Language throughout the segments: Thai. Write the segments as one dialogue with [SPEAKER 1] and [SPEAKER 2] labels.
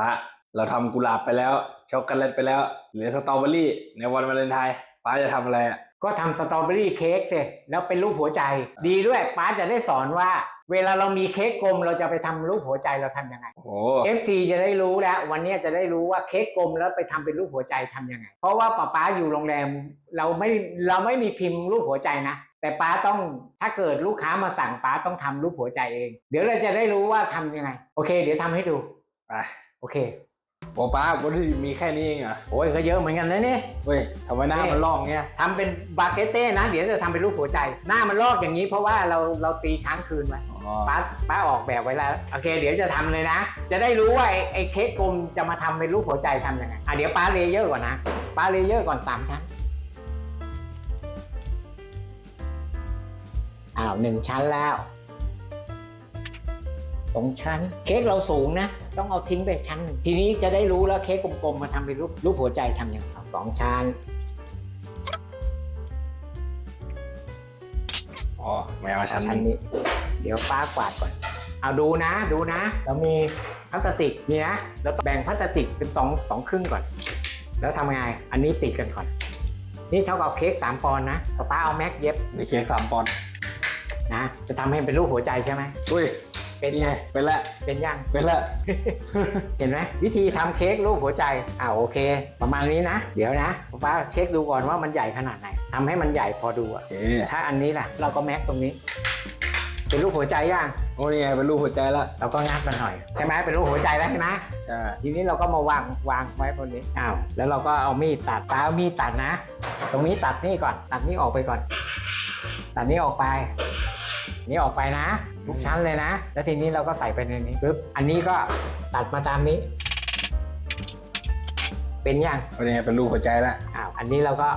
[SPEAKER 1] ป้าเราทำกุหลาบไปแล้วช็อกโกแลตไปแล้วเหลือสตรอเบอรี่ ในวันวาเลนไทน์ป้าจะทำอะไรอะ
[SPEAKER 2] ก็ทำสตรอเบอรี่เค้กเลยแล้วเป็นรูปหัวใจ ดีด้วยป้าจะได้สอนว่า เวลาเรามีเค้กกลมเราจะไปทำรูปหัวใจเราทำยังไง
[SPEAKER 1] โอ้โห
[SPEAKER 2] FC จะได้รู้แล้ว วันนี้จะได้รู้ว่าเค้กกลมแล้วไปทำเป็นรูปหัวใจทำยังไง เพราะว่าป้าป้าอยู่โรงแรมเราไม่เราไม่มีพิมพ์รูปหัวใจนะแต่ป้าต้องถ้าเกิดลูกค้ามาสั่งป้าต้องทำรูปหัวใจเอง เดี๋ยวเราจะได้รู้ว่าทำยังไง โอเค เดี๋ยวทำให้ดู
[SPEAKER 1] ไป
[SPEAKER 2] โอเค
[SPEAKER 1] โอ้ป้าวัตถุดิบมีแค่นี้เองเหรอ
[SPEAKER 2] โอ้ยก็เยอะเหมือนกันนะเนี่ย
[SPEAKER 1] เฮ้ยทำไมหน้า
[SPEAKER 2] นี่
[SPEAKER 1] มันลอกเงี้ย
[SPEAKER 2] ทำเป็นบาเกเต้นะ เดี๋ยวจะทำเป็นรูปหัวใจ หน้ามันลอกอย่างนี้เพราะว่าเราเราตีค้างคืนไว้
[SPEAKER 1] อ๋อ
[SPEAKER 2] ป้าป้าออกแบบไว้แล้ว โอเค เดี๋ยวจะทำเลยนะ จะได้รู้ว่าไอ้ไอ้เค้กกลมจะมาทำเป็นรูปหัวใจทำยังไงอะเดี๋ยวป้าเลเยอร์ก่อนนะป้าเลเยอร์ก่อนสามชั้นอ้าวหนึ่งชั้นแล้ว สองชั้น เค้กเราสูงนะ ต้องเอาทิ้งไปชั้นหนึ่งทีนี้จะได้รู้แล้วเค้กกลมๆมาทำเป็นรูปรูปหัวใจทำยังไงเอาสองชั้น
[SPEAKER 1] อ๋อไม่เอาชั้น
[SPEAKER 2] ชั้น
[SPEAKER 1] นี้
[SPEAKER 2] นี้ เดี๋ยวป้ากวาดก่อน เอาดูนะดูนะเรามีพลาสติกนี่นะแล้วก็แบ่งพลาสติกเป็นสองสองครึ่งก่อน แล้วทำไงอันนี้ติดกันก่อน นี่เท่ากับเค้กสามปอนด์นะป้าป้าเอาแม็กเย็บ
[SPEAKER 1] มีเค้กสามปอนด์
[SPEAKER 2] นะ จะทำให้เป็นรูปหัวใจใช่ไหม
[SPEAKER 1] อุ้ย
[SPEAKER 2] เป็น
[SPEAKER 1] นี่ไงเป็นละ
[SPEAKER 2] เป็นยัง
[SPEAKER 1] เป็นละ
[SPEAKER 2] เห็นไหมวิธีทำเค้กรูปหัวใจอ่าโอเค ประมาณนี้นะ เดี๋ยวนะป้าป้าเช็คดูก่อนว่ามันใหญ่ขนาดไหนทำให้มันใหญ่พอดูอะ
[SPEAKER 1] โอเค
[SPEAKER 2] ถ้าอันนี้ล่ะ เราก็แม็กตรงนี้ เป็นรูปหัวใจย่าง
[SPEAKER 1] โอ้นี่ไงเป็นรูปหัวใจละ
[SPEAKER 2] เราก็งัดมันหน่อยใช่ไหมเป็นรูปหัวใจแล้วใช่ไหม
[SPEAKER 1] ใช่
[SPEAKER 2] ทีนี้เราก็มาวางวางไว้บนนี้อ้าวแล้วเราก็เอามีดตัดตาเอามีดตัดนะ ตรงนี้ตัดนี่ก่อน ตัดนี่ออกไปก่อน ตัดนี่ออกไป นี่ออกไปนะ ทุกชั้นเลยนะ แล้วทีนี้เราก็ใส่ไปในนี้ปึ๊บอันนี้ก็ตัดมาตามนี้ เป็นยัง
[SPEAKER 1] โอ้นี่ไงเป็นรูปหัวใจละ
[SPEAKER 2] อ้าวอันนี้เราก็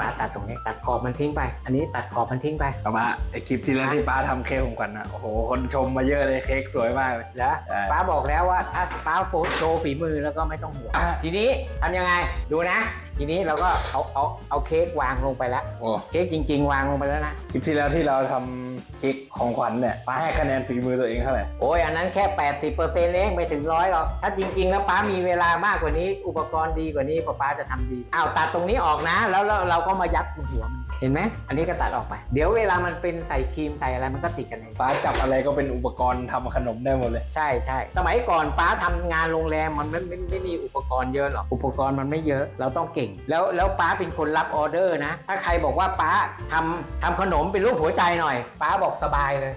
[SPEAKER 2] ปาตัดตรงนี้ตัดขอบมันทิ้งไป อันนี้ตัดขอบมันทิ้งไป
[SPEAKER 1] ป้าป้าไอคลิปที่แล้วที่ป้าทำเค้กของขวัญนะโอ้โหคนชมมาเยอะเลยเค้กสวยมากเลย
[SPEAKER 2] แล้ว
[SPEAKER 1] ใช่
[SPEAKER 2] ป้าบอกแล้วว่าถ้าป้าโฟโชว์ฝีมือแล้วก็ไม่ต้องห่วง
[SPEAKER 1] อะ
[SPEAKER 2] ทีนี้ทำยังไงดูนะ ทีนี้เราก็เอาเอาเอาเค้กวางลงไปแล้ว
[SPEAKER 1] โอ้
[SPEAKER 2] เค้กจริง ๆ วางลงไปแล้วนะ
[SPEAKER 1] คลิปที่แล้วที่เราทำเค้กของขวัญเนี่ยป้าให้คะแนนฝีมือตัวเองเท่าไหร่
[SPEAKER 2] โอ้ยอันนั้นแค่ 80%เองไม่ถึงร้อยหรอกถ้าจริง ๆ แล้วป้ามีเวลามากกว่านี้ อุปกรณ์ดีกว่านี้ป้าป้าจะทำดีอ้าวตัดตรงนี้ออกนะ แล้วแล้วเราก็มายัดตรงหัวมันเห็นไหมอันนี้ก็ตัดออกไป เดี๋ยวเวลามันเป็นใส่ครีมใส่อะไรมันก็ติดกันเอง
[SPEAKER 1] ป้าจับอะไรก็เป็นอุปกรณ์ทำขนมได้หมดเลย
[SPEAKER 2] ใช่ใช่สมัยก่อนป้าทำงานโรงแรมมันไม่ไม่ไม่มีอุปกรณ์เยอะหรอกอุปกรณ์มันไม่เยอะเราต้องเก่ง แล้วแล้วป้าเป็นคนรับออเดอร์นะ ถ้าใครบอกว่าป้าทำทำขนมเป็นรูปหัวใจหน่อย ป้าบอกสบายเลย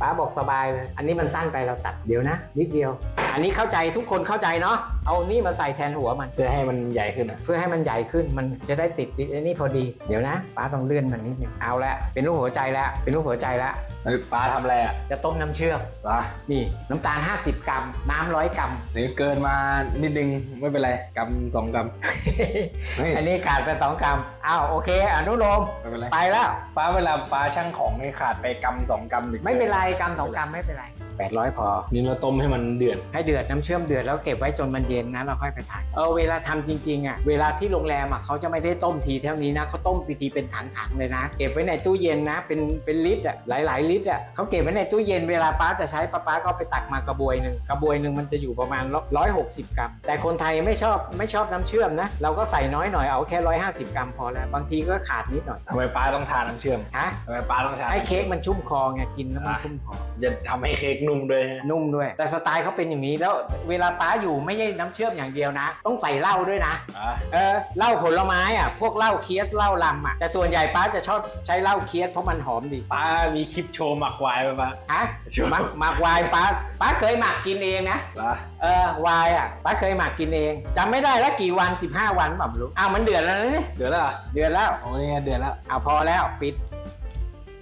[SPEAKER 2] ป้าบอกสบายเลย อันนี้มันสั้นไปเราตัดเดี๋ยวนะ นิดเดียว อันนี้เข้าใจทุกคนเข้าใจเนาะ เอานี่มาใส่แทนหัวมัน
[SPEAKER 1] เพื่อให้มันใหญ่ขึ้นอะ
[SPEAKER 2] เพื่อให้มันใหญ่ขึ้นมันจะได้ติดไอ้นี่พอดี เดี๋ยวนะ ป้าต้องเลื่อนมันนิดนึงเอาละเป็นรูปหัวใจแล้วเป็นรูปหัวใจแล้ว
[SPEAKER 1] เฮ้ยป้าทำอะไรอะ
[SPEAKER 2] จะต้มน้ำเชื่อม
[SPEAKER 1] ป้า
[SPEAKER 2] นี่น้ำตาล 50 กรัม น้ำร้อยกรัม
[SPEAKER 1] หรือเกินมานิดนึงไม่เป็นไรกำสองกำ เฮ้ย
[SPEAKER 2] อันนี้ขาดไปสองกรัม อ้าวโอเคอนุโลม
[SPEAKER 1] ไม่เป็นไร
[SPEAKER 2] ไปแล้ว
[SPEAKER 1] ป้าเวลาป้าช่างของนี่ขาดไปกำสองกำหรือ
[SPEAKER 2] ไม่เป็นไรกรัมสองกรัมไม่เป็นไร 800 พอ
[SPEAKER 1] นี่เราต้มให้มันเดือด
[SPEAKER 2] ให้เดือดน้ำเชื่อมเดือดแล้วเก็บไว้จนมันเย็นนะเราค่อยไปทานเออเวลาทำจริงๆอะเวลาที่โรงแรมอะเขาจะไม่ได้ต้มทีเท่านี้นะเขาต้มทีๆเป็นถังๆเลยนะ เก็บไว้ในตู้เย็นนะ เป็นเป็นลิตรอะหลายๆลิตรอะเขาเก็บไว้ในตู้เย็นเวลาป้าจะใช้ป้าป้าก็เอาไปตักมากระบวยหนึ่งกระบวยหนึ่งมันจะอยู่ประมาณร้อยหกสิบกรัม แต่คนไทยไม่ชอบไม่ชอบน้ำเชื่อมนะเราก็ใส่น้อยหน่อยเอาแค่ร้อยห้าสิบกรัมพอแล้วบางทีก็ขาดนิดหน่อย
[SPEAKER 1] ทำไมป้าต้องทานน้ำเชื่อม
[SPEAKER 2] ฮะ
[SPEAKER 1] ทำไมป้าต้องทาน
[SPEAKER 2] ให้เค้กมันชุ่มคอไงกินแล้วมันชุ่มคอ
[SPEAKER 1] จะทำให้เค้กนุ่มด้วยฮะ
[SPEAKER 2] นุ่มด้วย แต่สไตล์เขาเป็นอย่างนี้แล้วเวลาป้าอยู่ไม่ใช่น้ำเชื่อมอย่างเดียวนะ ต้องใส่เหล้าด้วยนะ
[SPEAKER 1] อะ
[SPEAKER 2] เออเหล้าผลไม้อะพวกเหล้าเคียสเหล้าลำอะแต่ส่วนใหญ่ป้าจะชอบใช้เหล้าเคียสเพราะมันหอมดี
[SPEAKER 1] ป้ามีคลิปโชว์หมักไวายไปป้า
[SPEAKER 2] ฮะ
[SPEAKER 1] ชัวร์
[SPEAKER 2] หมักหมักไวน์ป้าป้าเคยหมักกินเองนะ
[SPEAKER 1] เหรอ
[SPEAKER 2] เออไวน์อะป้าเคยหมักกินเองจำไม่ได้แล้วกี่วัน 15 วันแบบรู้อ้าวมันเดือดแล้วนะเนี่ย
[SPEAKER 1] เดือดแล้วเหรอ
[SPEAKER 2] เดือดแล้ว
[SPEAKER 1] โอ้นี่ไงเดือดแล้ว
[SPEAKER 2] อ้าวพอแล้วปิด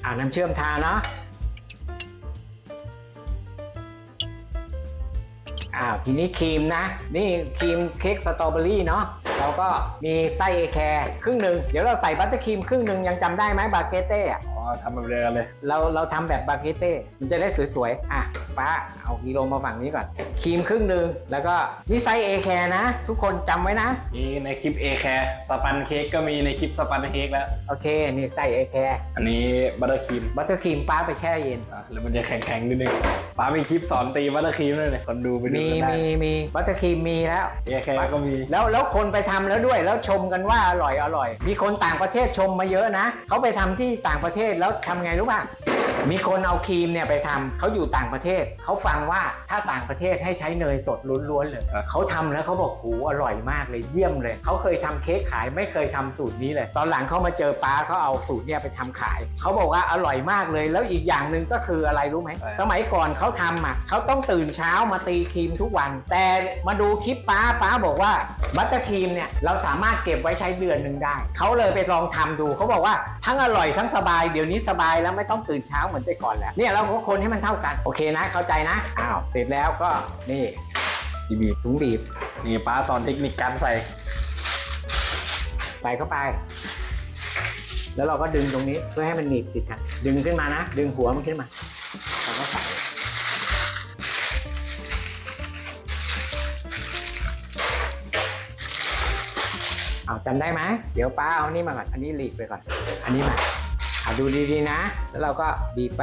[SPEAKER 2] อ่าน้ำเชื่อมทาเนาะ อ้าวทีนี้ครีมนะ นี่ครีมเค้กสตรอเบอรี่เนาะเราก็มีไส้เอแคร์ครึ่งหนึ่งเดี๋ยวเราใส่บัตเตอร์ครีมครึ่งหนึ่งยังจำได้ไหมบาเกเต้อะ
[SPEAKER 1] ทำแบบเดียวกันเลย
[SPEAKER 2] เราเราทำแบบบาเกเต้มันจะได้สวยๆ อะป้าเอากิโลมาฝั่งนี้ก่อนครีมครึ่งหนึ่งแล้วก็นี่ไซส์เอแคร์นะ ทุกคนจำไว้นะ
[SPEAKER 1] นี่ในคลิปเอแคร์สปันเค้กก็มีในคลิปสปันเค้กแล้ว
[SPEAKER 2] โอเค นี่ไซส์เอแคร์
[SPEAKER 1] อันนี้บัตเตอร์ครีม
[SPEAKER 2] บัตเตอร์ครีมป้าไปแช่เย็น
[SPEAKER 1] อะแล้วมันจะแข็งๆนิดนึงป้ามีคลิปสอนตีบัตเตอร์ครีมด้วยเนี่ยคนดูไปดู
[SPEAKER 2] มี
[SPEAKER 1] กันได้
[SPEAKER 2] มีมีบัตเตอร์ครีมมีแล้ว
[SPEAKER 1] เอแคร์ก็มี
[SPEAKER 2] แล้วแล้วคนไปทำแล้วด้วยแล้วชมกันว่าอร่อยอร่อย มีคนต่างประเทศชมมาเยอะนะเขาไปทำที่ต่างประเทศแล้วทำไงรู้ป่ะ มีคนเอาครีมเนี่ยไปทำเขาอยู่ต่างประเทศ เขาฟังว่าถ้าต่างประเทศให้ใช้เนยสดล้วนๆเลย
[SPEAKER 1] อะ
[SPEAKER 2] เขาทำแล้วเขาบอกหูอร่อยมากเลยเยี่ยมเลย เขาเคยทำเค้กขายไม่เคยทำสูตรนี้เลย ตอนหลังเขามาเจอป้าเขาเอาสูตรเนี่ยไปทำขาย เขาบอกว่าอร่อยมากเลย แล้วอีกอย่างหนึ่งก็คืออะไรรู้ไหม สมัยก่อนเขาทำอะเขาต้องตื่นเช้ามาตีครีมทุกวัน แต่มาดูคลิปป้าป้าบอกว่าบัตเตอร์ครีมเนี่ยเราสามารถเก็บไว้ใช้เดือนหนึ่งได้ เขาเลยไปลองทำดู เขาบอกว่าทั้งอร่อยทั้งสบาย เดี๋ยวนี้สบายแล้วไม่ต้องตื่นเช้าเหมือนแต่ก่อนแล้วเนี่ยเราก็คนให้มันเท่ากันโอเคนะเข้าใจนะอ้าวเสร็จแล้วก็นี่
[SPEAKER 1] ที่บีบ
[SPEAKER 2] ถุงบีบ
[SPEAKER 1] นี่ป้าสอนเทคนิคการใส่
[SPEAKER 2] ใส่เข้าไป แล้วเราก็ดึงตรงนี้เพื่อให้มันหนีบติดกัน ดึงขึ้นมานะ ดึงหัวมันขึ้นมาแล้วก็ใส่เอาจำได้ไหมเดี๋ยวป้าเอานี่มาก่อนอันนี้หลีกไปก่อน อันนี้มาเอา ดูดีๆนะ แล้วเราก็บีบไป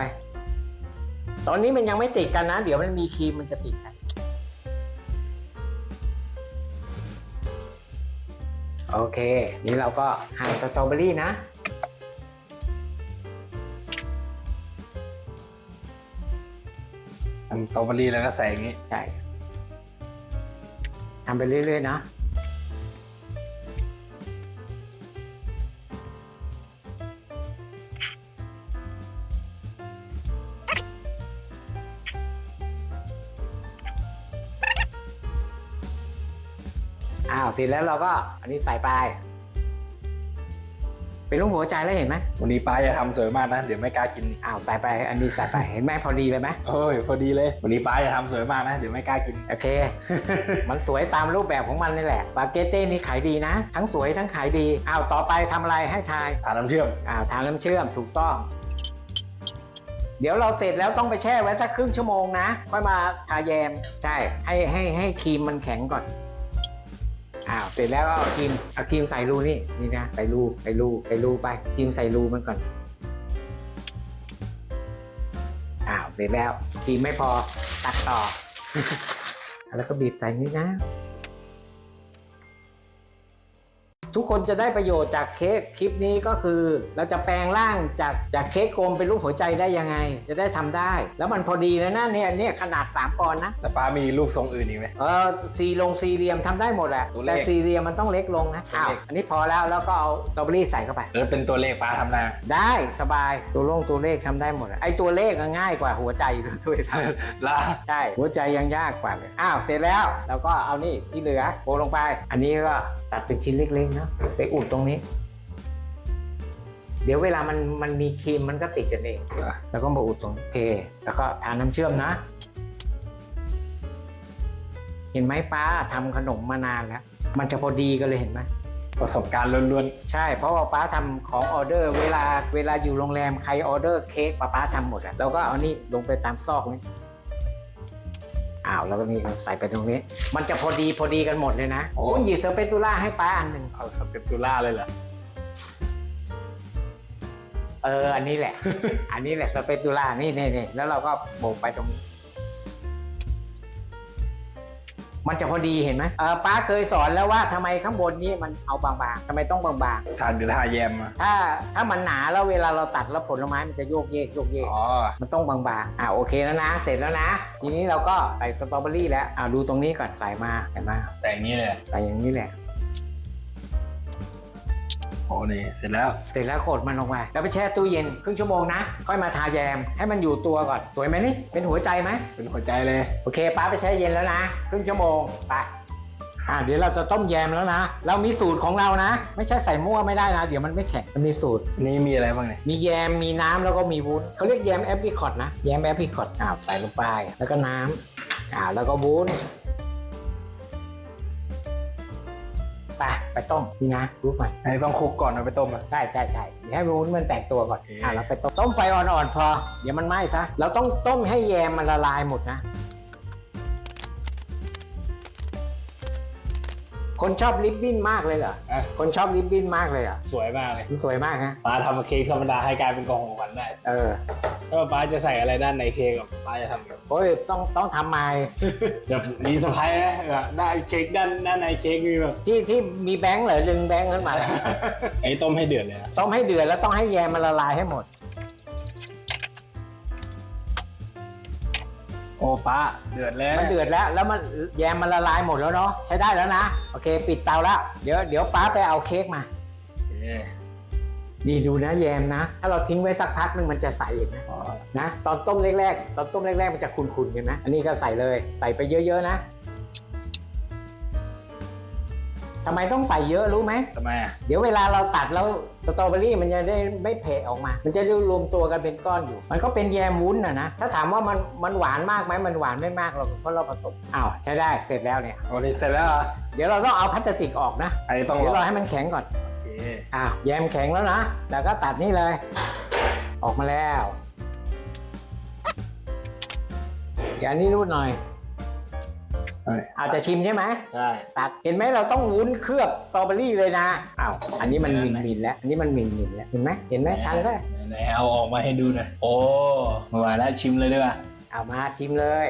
[SPEAKER 2] ตอนนี้มันยังไม่ติดกันนะ เดี๋ยวมันมีครีมมันจะติดกันโอเค นี่เราก็หั่นสตรอเบอรี่นะ
[SPEAKER 1] ทำสตรอเบอรี่แล้วก็ใส่อย่างนี้
[SPEAKER 2] ใช่ทำไปเรื่อยๆนะาวเสร็จแล้วเราก็อันนี้ใส่ไปเป็นรูปหัวใจแล้วเห็นไหม
[SPEAKER 1] วันนี้ป้าจะทำสวยมากนะ เดี๋ยวไม่กล้ากิน
[SPEAKER 2] อ้าวใส่ไป อันนี้ใส่ไปเห็นไหมพอดีเลยไหม
[SPEAKER 1] โอ้ยพอดีเลย วันนี้ป้าจะทำสวยมากนะ เดี๋ยวไม่กล้ากิน
[SPEAKER 2] โอเค มันสวยตามรูปแบบของมันนี่แหละปาเกตเต้นี่ขายดีนะ ทั้งสวยทั้งขายดีอ้าวต่อไปทำอะไรให้ทาย
[SPEAKER 1] ทานน้ำเชื่อม
[SPEAKER 2] อ้าวทานน้ำเชื่อมถูกต้อง เดี๋ยวเราเสร็จแล้วต้องไปแช่ไว้สักครึ่งชั่วโมงนะ ค่อยมาทาแยมใช่ให้ให้ให้ครีมมันแข็งก่อน อ้าวเสร็จแล้วก็เอาครีมเอาครีมใส่รูนี่นี่นะใส่รูใส่รูใส่รูไปครีมใส่รูมันก่อนอ้าวเสร็จแล้วครีมไม่พอตัดต่อ แล้วก็บีบใส่นี่นะ ทุกคนจะได้ประโยชน์จากเค้กคลิปนี้ก็คือ เราจะแปลงร่างจากจากเค้กกลมเป็นรูปหัวใจได้ยังไง จะได้ทำได้ แล้วมันพอดีแล้วนะเนี่ยเนี่ยขนาด3ปอนด์นะ
[SPEAKER 1] แล้วป้ามีรูปทรงอื่นอีกไหม
[SPEAKER 2] เออสี่ลงสี่เหลี่ยมทำได้หมดแหละ
[SPEAKER 1] ตัวเลข
[SPEAKER 2] แต่สี่เหลี่ยมมันต้องเล็กลงนะ
[SPEAKER 1] ตัว
[SPEAKER 2] อ้าว
[SPEAKER 1] เลข
[SPEAKER 2] อันนี้พอแล้วแล้วก็เอาสตรอเบอรี่ใส่เข้าไป
[SPEAKER 1] แล้วเป็นตัวเลขป้าทำได้ไหม
[SPEAKER 2] ได้สบายตัวลงตัวเลขทำได้หมดอะไอตัวเลขก็ง่ายกว่าหัวใจอีกด้วยซ้ำ
[SPEAKER 1] แล้ว
[SPEAKER 2] ใช่หัวใจยังยากกว่าเลยอ้าวเสร็จแล้วเราก็เอานี่ที่เหลือโปะลงไป อันนี้ก็ตัดเป็นชิ้นเล็กๆเนาะไปอุดตรงนี้ เดี๋ยวเวลามันมันมีครีมมันก็ติดกันเอง
[SPEAKER 1] อะ
[SPEAKER 2] แล้วก็มาอุดตรงนี้โอเค แล้วก็ทาน้ำเชื่อมนะ เห็นไหมป้าทำขนมมานานแล้ว มันจะพอดีกันเลยเห็นไหม
[SPEAKER 1] ประสบการณ์ล้วน
[SPEAKER 2] ใช่ เพราะว่าป้าทำของออเดอร์ เวลาเวลาอยู่โรงแรมใครออเดอร์เค้กป้าป้าทำหมดอะเราก็เอานี่ลงไปตามซอกนี้ อ้าวแล้วก็นี่ใส่ไปตรงนี้ มันจะพอดีพอดีกันหมดเลยนะโอ้ยหยิบสเปตูล่าให้ป้าอันหนึ่ง
[SPEAKER 1] ๆเอาสเปตูล่าเลยเหรอ
[SPEAKER 2] เอออันนี้แหละ อันนี้แหละสเปตูล่านี่นี่นี่แล้วเราก็โบกไปตรงนี้ มันจะพอดีเห็นไหมเออป้าเคยสอนแล้วว่าทำไมข้างบนนี้มันเอาบางๆทำไมต้องบางๆ
[SPEAKER 1] ทานเดี๋ยวทาแยมมา
[SPEAKER 2] ถ้าถ้ามันหนาแล้วเวลาเราตัดแล้วผลไม้มันจะโยกเยกโยกเยก
[SPEAKER 1] อ๋อ
[SPEAKER 2] มันต้องบางๆอ่าโอเคแล้วนะ เสร็จแล้วนะ ทีนี้เราก็ใส่สตรอเบอรี่แล้วอ่าดูตรงนี้ก่อนใส่มาใส่มา
[SPEAKER 1] แต่อย่างนี้เลย
[SPEAKER 2] ใส่อย่างนี้แหละ
[SPEAKER 1] โอ้นี่เสร็จแล้ว
[SPEAKER 2] เสร็จแล้วกดมันลงไปแล้วไปแช่ตู้เย็นครึ่งชั่วโมงนะ ค่อยมาทาแยมให้มันอยู่ตัวก่อน สวยไหมนี่ เป็นหัวใจไหม
[SPEAKER 1] เป็นหัวใจเลย
[SPEAKER 2] โอเคป้าไปแช่เย็นแล้วนะ ครึ่งชั่วโมง ไปอ่าเดี๋ยวเราจะต้มแยมแล้วนะ เรามีสูตรของเรานะ ไม่ใช่ใส่มั่วไม่ได้นะ เดี๋ยวมันไม่แข็งมันมีสูตร
[SPEAKER 1] นี่มีอะไรบ้างเนี่ย
[SPEAKER 2] มีแยม มีน้ำแล้วก็มีวุ้นเขาเรียกแยมแอปริคอตนะ แยมแอปริคอตอ้าวใส่ลงไป แล้วก็น้ำอ้าวแล้วก็วุ้น ไปไปไปต้มนี่นะรู้ไหม
[SPEAKER 1] อันนี้ต้องคลุกก่อนเอาไปต้มอะ
[SPEAKER 2] ใช่ใช่ใช่เดี๋ยวให้วุ้นมันแตกตัวก่อน
[SPEAKER 1] โอเค
[SPEAKER 2] อะเราไปต้มต้มไฟอ่อนๆพอ เดี๋ยวมันไหม้ซะเราต้องต้มให้แยมมันละลายหมดนะ คนชอบลิปบิ้นมากเลยเหรอ
[SPEAKER 1] อะ
[SPEAKER 2] คนชอบลิปบิ้นมากเลยเหรอ
[SPEAKER 1] สวยมากเลย
[SPEAKER 2] มันสวยมากนะ
[SPEAKER 1] ป้าทำเค้กธรรมดาให้กลายเป็นกล่องของขวัญได้
[SPEAKER 2] เออ
[SPEAKER 1] ถ้าป้าจะใส่อะไรด้านในเค้กอะป้าจะทำแบบ
[SPEAKER 2] โอ้ยต้องต้องทำไม้
[SPEAKER 1] แบบมีสะพายนะแบบด้านเค้กด้านด้านในเค้กมีแบบ
[SPEAKER 2] ที่ที่มีแบงค์เหรอดึงแบงค์ขึ้นมา
[SPEAKER 1] ไอ้ต้มให้เดือดเลยนะ
[SPEAKER 2] ต้มให้เดือดแล้วต้องให้แยมมันละลายให้หมด
[SPEAKER 1] โอ้ป้าเดือดแล้ว
[SPEAKER 2] มันเดือดแล้ว แล้วมันแยมมันละลายหมดแล้วเนาะใช้ได้แล้วนะ โอเค ปิดเตาแล้วเดี๋ยวเดี๋ยวป้าไปเอาเค้กมา
[SPEAKER 1] เอ๊ะ
[SPEAKER 2] นี่ดูนะแยมนะ ถ้าเราทิ้งไว้สักพักนึงมันจะใสเห็นไหม
[SPEAKER 1] อ๋อ
[SPEAKER 2] นะ ตอนต้มแรกๆตอนต้มแรกๆมันจะขุ่นๆเห็นไหมอันนี้ก็ใส่เลยใส่ไปเยอะๆนะทำไมต้องใส่เยอะรู้ไหม
[SPEAKER 1] ทำไมอะ
[SPEAKER 2] เดี๋ยวเวลาเราตัดแล้วส ตรอเบอรี่มันจะได้ไม่เพะออกมา มันจะได้รวมตัวกันเป็นก้อนอยู่ มันก็เป็นแยมวุ้นนะนะ ถ้าถามว่ามันมันหวานมากไหมมันหวานไม่มากหรอกเพราะเราผสม อ้าวใช้ได้เสร็จแล้วเนี่ย
[SPEAKER 1] วันนี้เสร็จแล้วเหรอ
[SPEAKER 2] เดี๋ยวเราต้องเอาพลาสติกออกนะ
[SPEAKER 1] อันนี้ต้องร
[SPEAKER 2] เดี๋ยว
[SPEAKER 1] อ
[SPEAKER 2] เราให้มันแข็งก่อน
[SPEAKER 1] โอเค
[SPEAKER 2] อ้าวแยมแข็งแล้วนะ แล้วก็ตัดนี่เลย ออกมาแล้ว อย่านี้รูดหน่อย
[SPEAKER 1] ใช่
[SPEAKER 2] อาจจะชิมใช่ไหม
[SPEAKER 1] ใช่
[SPEAKER 2] ตัดเห็นไหมเราต้องวุ้นเคลือบสตรอเบอรี่เลยนะอ้าวอันนี้มันมินมินๆแล้วอันนี้มันมินมินๆแล้วเห็นไหมเห็นไหมชันก็
[SPEAKER 1] ไหนๆเอาออกมาให้ดูหน่อยโอ้มาว่าแล้วชิมเลยดีกว่า
[SPEAKER 2] เอามาชิมเลย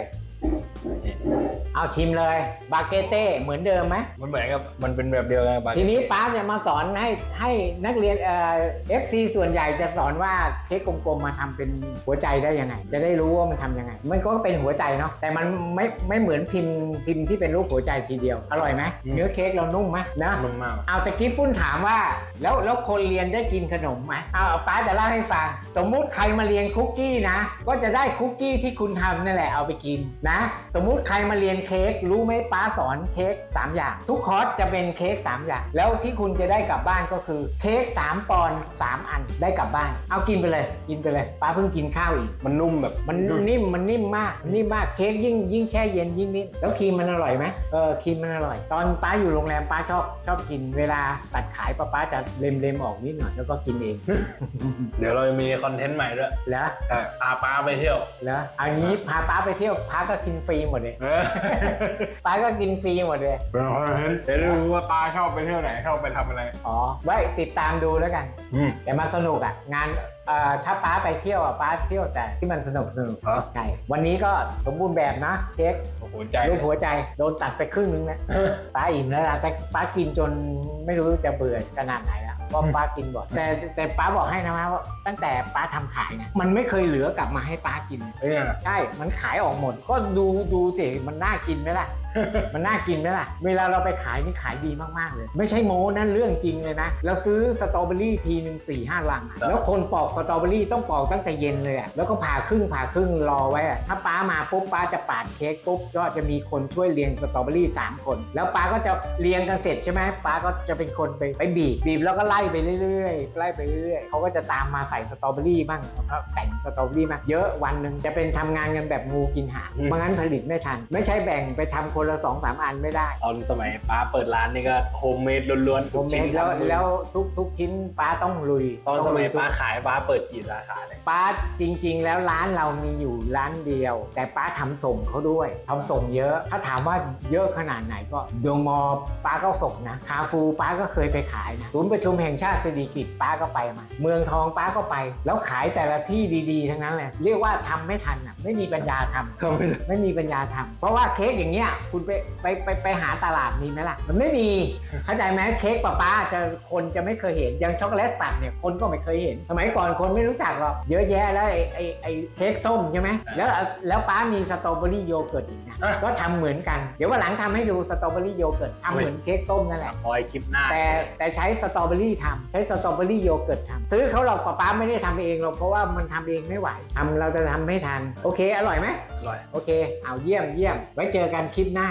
[SPEAKER 2] เอาชิมเลยบาเกเต้เหมือนเดิมไหม
[SPEAKER 1] มันเหมือนกับมันเป็นแบบเดียวกันกับบาเกต
[SPEAKER 2] ทีนี้ป้าจะมาสอนให้ให้นักเรียนเอ่อฟซีส่วนใหญ่จะสอนว่าเค้กกลมๆมาทำเป็นหัวใจได้ยังไง จะได้รู้ว่ามันทำยังไง มันก็เป็นหัวใจเนาะแต่มันไม่ไม่เหมือนพิมพ์พิมพ์ที่เป็นรูปหัวใจทีเดียว อร่อยไหมเนื้อเค้กเรานุ่มไหมนะ
[SPEAKER 1] นุ่มมาก
[SPEAKER 2] เอาตะกี้ปุ้นถามว่า แล้วแล้วคนเรียนได้กินขนมไหมเอาเอาป้าจะเล่าให้ฟัง สมมุติใครมาเรียนคุกกี้นะ ก็จะได้คุกกี้ที่คุณทำนั่นแหละเอาไปกินนะสมมุติใครมาเรียนเค้กรู้ไหมป้าสอนเค้ก3 อย่าง ทุกคอร์สจะเป็นเค้ก3 อย่าง แล้วที่คุณจะได้กลับบ้านก็คือเค้ก3ปอนด์3อันได้กลับบ้าน เอากินไปเลย กินไปเลยป้าเพิ่งกินข้าวอีก
[SPEAKER 1] มันนุ่มแบบ
[SPEAKER 2] มันนิ่มมันนิ่มมากนิ่มมากเค้กยิ่งยิ่งแช่เย็นยิ่งนิ่มแล้วครีมมันอร่อยไหมเออครีมมันอร่อย ตอนป้าอยู่โรงแรมป้าชอบชอบกินเวลาตัดขายป้าป้าจะเล็มเล็มๆออกนิดหน่อยแล้วก็กินเอง
[SPEAKER 1] เดี๋ยวเราจะมีคอนเทนต์ใหม่ด้วย
[SPEAKER 2] แล้ว
[SPEAKER 1] ใช่พาป้าไปเที่ยว
[SPEAKER 2] แล้วอันนี้พาป้าไปเที่ยวป้าก็กินฟรีหมดเลย
[SPEAKER 1] เออ
[SPEAKER 2] ป้าก็กินฟรีหมดเลย
[SPEAKER 1] เป็นคอนเทนต์เดี๋ยวดูว่าป้าชอบไปเที่ยวไหนชอบไปทำอะไร
[SPEAKER 2] อ๋อไว้ติดตามดูแล้วกัน
[SPEAKER 1] อืม
[SPEAKER 2] แต่มาสนุกอะ งานเอ่อถ้าป้าไปเที่ยวอะป้าเที่ยวแต่ที่มันสนุกสนุก
[SPEAKER 1] อ๋อ
[SPEAKER 2] ใช่วันนี้ก็สมบูรณ์แบบนะเค้ก
[SPEAKER 1] โอ้โหใจ
[SPEAKER 2] รูปหัวใจโดนตัดไปครึ่งนึงนะ ป้าอิ่มแล้วนะแต่ป้ากินจนไม่รู้จะเบื่อขนาดไหนแล้ว เพราะป้ากินบ่อยแต่แต่ป้าบอกให้นะว่าตั้งแต่ป้าทำขายเนี่ยมันไม่เคยเหลือกลับมาให้ป้ากิน
[SPEAKER 1] เนี่ย
[SPEAKER 2] ใช่มันขายออกหมดก็ดูดูสิมันน่ากินไหมล่ะ มันน่ากินไหมล่ะ เวลาเราไปขายนี่ขายดีมากๆเลย ไม่ใช่โม้นั่นเรื่องจริงเลยนะ เราซื้อสตรอเบอรี่ทีหนึ่งสี่ห้าลังอะแล้วคนปอกสตรอเบอรี่ต้องปอกตั้งแต่เย็นเลยอะแล้วก็ผ่าครึ่งผ่าครึ่งรอไว้อะถ้าป้ามาปุ๊บป้าจะปาดเค้กปุ๊บก็จะมีคนช่วยเรียงสตรอเบอรี่สามคน แล้วป้าก็จะเรียงกันเสร็จใช่ไหมป้าก็จะเป็นคนไปไปบีบบีบแล้วก็ไล่ไปเรื่อยๆไล่ไปเรื่อยๆเขาก็จะตามมาใส่สตรอเบอรี่บ้างแล้วก็แต่งสตรอเบอรี่มาเยอะวันหนึ่งจะเป็นทำงานกันแบบงูกินหางไม่งั้นผลิตไม่ทัน ไม่ใช่แบ่งไปทำคนละสองสามอันไม่ได้
[SPEAKER 1] ตอนสมัยป้าเปิดร้านนี่ก็โฮมเมดล้วนๆ
[SPEAKER 2] ผม
[SPEAKER 1] ทุกชิ้น
[SPEAKER 2] แล้ว
[SPEAKER 1] ทำเอง
[SPEAKER 2] แล้วทุกทุกชิ้นป้าต้องลุย
[SPEAKER 1] ตอนสมัย
[SPEAKER 2] งลุ
[SPEAKER 1] ป้าขายป้าเปิดกี่สาขาเนี่ย
[SPEAKER 2] ป้าจริง ๆ แล้วร้านเรามีอยู่ร้านเดียว แต่ป้าทำส่งเขาด้วยทำส่งเยอะ ถ้าถามว่าเยอะขนาดไหนก็ดวงมอป้าก็ส่งนะคาฟูป้าก็เคยไปขายนะศูนย์ประชุมแห่งชาติสิริกิติ์ป้าก็ไปมา เมืองทองป้าก็ไป แล้วขายแต่ละที่ดีๆ ทั้งนั้นเลยเรียกว่าทำไม่ทันอะไม่มีปัญญาทำ
[SPEAKER 1] เขาไม่ได้
[SPEAKER 2] ไม่มีปัญญาทำเพราะว่าเค้กอย่างเงี้ยคุณไปไปไปไปหาตลาดมีไหมล่ะ มันไม่มี เข้าใจไหมเค้กป้าป้าจะคนจะไม่เคยเห็นอย่างช็อกโกแลตตัดเนี่ยคนก็ไม่เคยเห็น สมัยก่อนคนไม่รู้จักหรอก เยอะแยะแล้วไอ้ไอ้ไอ้เค้กส้มใช่ไหมแล้วแล้วป้ามีสตรอเบอรี่โยเกิร์ตอีกนะ ก็ทำเหมือนกัน เดี๋ยววันหลังทำให้ดูสตรอเบอรี่โยเกิร์ตทำเหมือนเค้กส้มนั่นแหละ
[SPEAKER 1] คอยคลิปหน้า
[SPEAKER 2] แต่แต่ใช้สตรอเบอรี่ทำใช้สตรอเบอรี่โยเกิร์ตทำซื้อเขาเราป้าป้าไม่ได้ทำเองหรอกเพราะว่ามันทำเองไม่ไหวทำเราจะทำไม่ทัน โอเค อร่อยไหม
[SPEAKER 1] อร่อย
[SPEAKER 2] โอเค เอาเยี่ยมเยี่ยม ไว้เจอกันคลิปหน้า